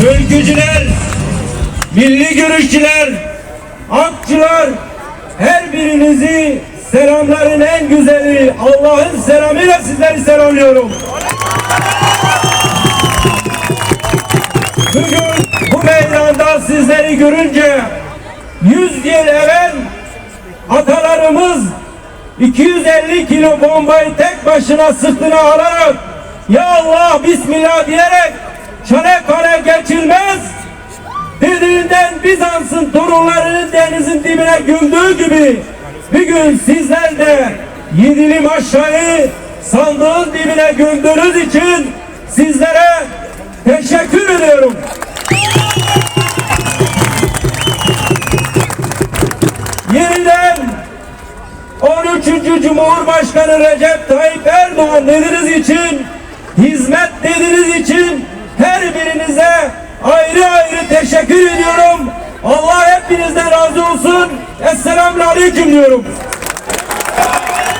ülkücüler, milli görüşçüler, akçılar, her birinizi selamların en güzeli Allah'ın selamıyla sizleri selamlıyorum. Bugün bu meydanda sizleri görünce 100 yıl evvel atalarımız 250 kilo bombayı tek başına sırtına alarak Ya Allah Bismillah diyerek Çanakkale Bizans'ın torunlarını denizin dibine gömdüğü gibi bir gün sizler de yedili aşağıyı sandığın dibine gömdüğünüz için sizlere teşekkür ediyorum. Yeniden 13. Cumhurbaşkanı Recep Tayyip Erdoğan dediğiniz için, hizmet dediğiniz için her birinize ayrı ayrı teşekkür ediyorum. Allah hepinizden razı olsun. Esselamu Aleyküm diyorum.